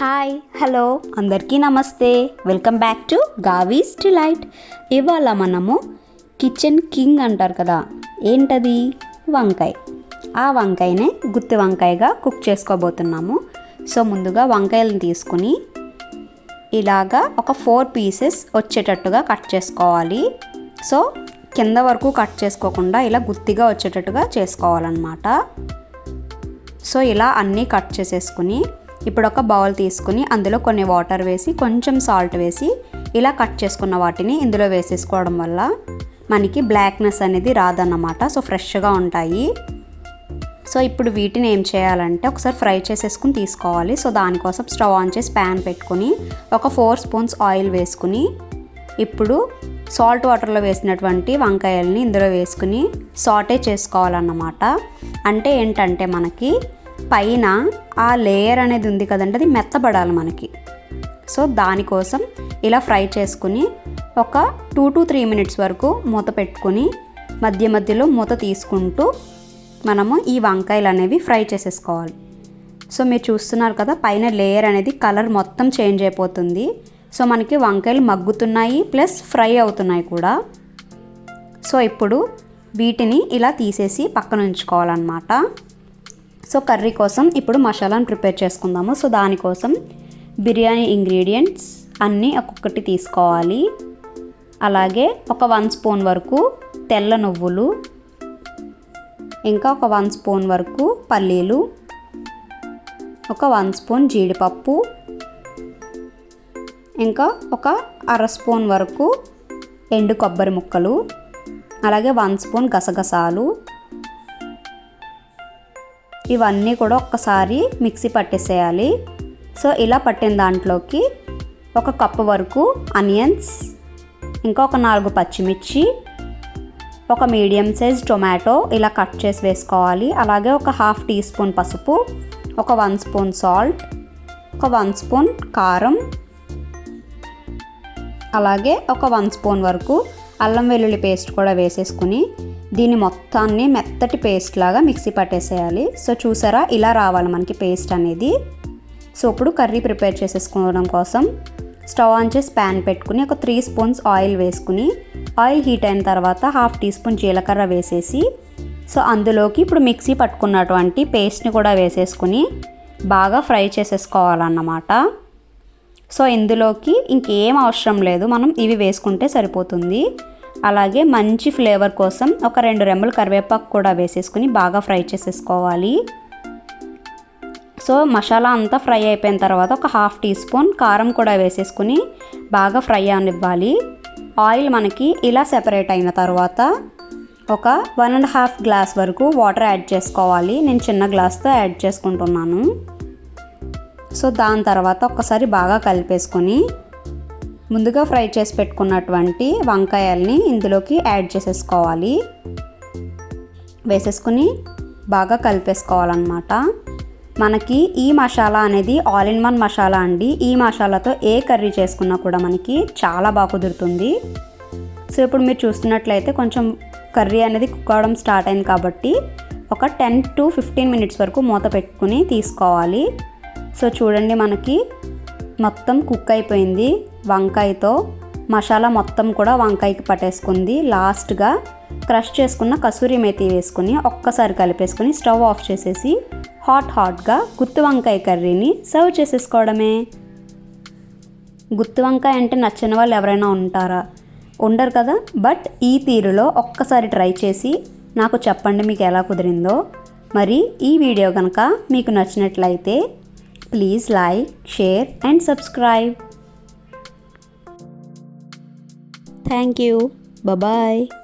Hi hello. అందరికీ నమస్తే. Welcome back to Gavi's Delight. ఇవాళ మనము కిచెన్ కింగ్ అంటారు కదా ఏంటది? వంకాయ. ఆ వంకాయనే గుత్తి వంకాయగా కుక్ చేసుకోబోతున్నాము. సో ముందుగా వంకాయలను తీసుకుని ఇలాగా ఒక ఫోర్ పీసెస్ వచ్చేటట్టుగా కట్ చేసుకోవాలి. సో కింద వరకు కట్ చేసుకోకుండా ఇలా గుత్తిగా వచ్చేటట్టుగా చేసుకోవాలన్నమాట. సో ఇలా అన్నీ కట్ చేసేసుకుని ఇప్పుడు ఒక బౌల్ తీసుకుని అందులో కొన్ని వాటర్ వేసి కొంచెం సాల్ట్ వేసి ఇలా కట్ చేసుకున్న వాటిని ఇందులో వేసేసుకోవడం వల్ల మనకి బ్లాక్నెస్ అనేది రాదన్నమాట. సో ఫ్రెష్గా ఉంటాయి. సో ఇప్పుడు వీటిని ఏం చేయాలంటే ఒకసారి ఫ్రై చేసేసుకుని తీసుకోవాలి. సో దానికోసం స్టవ్ ఆన్ చేసి ప్యాన్ పెట్టుకుని ఒక ఫోర్ స్పూన్స్ ఆయిల్ వేసుకుని ఇప్పుడు సాల్ట్ వాటర్లో వేసినటువంటి వంకాయల్ని ఇందులో వేసుకుని సాటే చేసుకోవాలన్నమాట. అంటే ఏంటంటే మనకి పైన ఆ లేయర్ అనేది ఉంది కదండి అది మెత్తబడాలి మనకి. సో దానికోసం ఇలా ఫ్రై చేసుకుని ఒక టూ టు త్రీ మినిట్స్ వరకు మూత పెట్టుకుని మధ్య మధ్యలో మూత తీసుకుంటూ మనము ఈ వంకాయలు అనేవి ఫ్రై చేసేసుకోవాలి. సో మీరు చూస్తున్నారు కదా పైన లేయర్ అనేది కలర్ మొత్తం చేంజ్ అయిపోతుంది. సో మనకి వంకాయలు మగ్గుతున్నాయి ప్లస్ ఫ్రై అవుతున్నాయి కూడా. సో ఇప్పుడు వీటిని ఇలా తీసేసి పక్కన ఉంచుకోవాలన్నమాట. సో కర్రీ కోసం ఇప్పుడు మసాలాను ప్రిపేర్ చేసుకుందాము. సో దానికోసం బిర్యానీ ఇంగ్రీడియంట్స్ అన్నీ ఒక్కొక్కటి తీసుకోవాలి. అలాగే ఒక వన్ స్పూన్ వరకు తెల్ల నువ్వులు ఇంకా ఒక వన్ స్పూన్ వరకు పల్లీలు ఒక వన్ స్పూన్ జీడిపప్పు ఇంకా ఒక అర స్పూన్ వరకు ఎండు కొబ్బరి ముక్కలు అలాగే వన్ స్పూన్ గసగసాలు ఇవన్నీ కూడా ఒక్కసారి మిక్సీ పట్టేసేయాలి. సో ఇలా పట్టిన దాంట్లోకి ఒక కప్పు వరకు అనియన్స్ ఇంకా ఒక నాలుగు పచ్చిమిర్చి ఒక మీడియం సైజ్ టొమాటో ఇలా కట్ చేసి వేసుకోవాలి. అలాగే ఒక హాఫ్ టీ స్పూన్ పసుపు ఒక వన్ స్పూన్ సాల్ట్ ఒక వన్ స్పూన్ కారం అలాగే ఒక వన్ స్పూన్ వరకు అల్లం వెల్లుల్లి పేస్ట్ కూడా వేసేసుకుని దీన్ని మొత్తాన్ని మెత్తటి పేస్ట్ లాగా మిక్సీ పట్టేసేయాలి. సో చూసారా? ఇలా రావాలి మనకి పేస్ట్ అనేది. సో ఇప్పుడు కర్రీ ప్రిపేర్ చేసేసుకోవడం కోసం స్టవ్ ఆన్ చేసి ప్యాన్ పెట్టుకుని ఒక త్రీ స్పూన్స్ ఆయిల్ వేసుకుని ఆయిల్ హీట్ అయిన తర్వాత హాఫ్ టీ స్పూన్ జీలకర్ర వేసేసి సో అందులోకి ఇప్పుడు మిక్సీ పట్టుకున్నటువంటి పేస్ట్ని కూడా వేసేసుకుని బాగా ఫ్రై చేసేసుకోవాలన్నమాట. సో ఇందులోకి ఇంకేం అవసరం లేదు. మనం ఇవి వేసుకుంటే సరిపోతుంది. అలాగే మంచి ఫ్లేవర్ కోసం ఒక రెండు రెమ్మలు కరివేపాకు కూడా వేసేసుకుని బాగా ఫ్రై చేసేసుకోవాలి. సో మసాలా అంతా ఫ్రై అయిపోయిన తర్వాత ఒక హాఫ్ టీ స్పూన్ కారం కూడా వేసేసుకుని బాగా ఫ్రై అనివ్వాలి ఆయిల్ మనకి ఇలా సెపరేట్ అయిన తర్వాత ఒక వన్ అండ్ హాఫ్ గ్లాస్ వరకు వాటర్ యాడ్ చేసుకోవాలి. నేను చిన్న గ్లాస్తో యాడ్ చేసుకుంటున్నాను. సో దాని తర్వాత ఒక్కసారి బాగా కలిపేసుకొని ముందుగా ఫ్రై చేసి పెట్టుకున్నటువంటి వంకాయల్ని ఇందులోకి యాడ్ చేసేసుకోవాలి. వేసేసుకుని బాగా కలిపేసుకోవాలన్నమాట. మనకి ఈ మసాలా అనేది ఆల్ ఇన్ వన్ మసాలా అండి. ఈ మసాలాతో ఏ కర్రీ చేసుకున్నా కూడా మనకి చాలా బాగా కుదురుతుంది. సో ఇప్పుడు మీరు చూస్తున్నట్లయితే కొంచెం కర్రీ అనేది కుక్ అవడం స్టార్ట్ అయింది కాబట్టి ఒక టెన్ టు ఫిఫ్టీన్ మినిట్స్ వరకు మూత పెట్టుకుని తీసుకోవాలి. సో చూడండి మనకి మొత్తం కుక్ అయిపోయింది. వంకాయతో మసాలా మొత్తం కూడా వంకాయకి పట్టేసుకుంది. లాస్ట్గా క్రష్ చేసుకున్న కసూరి మేతి వేసుకుని ఒక్కసారి కలిపేసుకుని స్టవ్ ఆఫ్ చేసేసి హాట్ హాట్గా గుత్తి వంకాయ కర్రీని సర్వ్ చేసేసుకోవడమే. గుత్తి వంకాయ అంటే నచ్చిన వాళ్ళు ఎవరైనా ఉంటారా? ఉండరు కదా? బట్ ఈ తీరులో ఒక్కసారి ట్రై చేసి నాకు చెప్పండి మీకు ఎలా కుదిరిందో. మరి ఈ వీడియో కనుక మీకు నచ్చినట్లయితే Please like, share and subscribe. Thank you. Bye bye.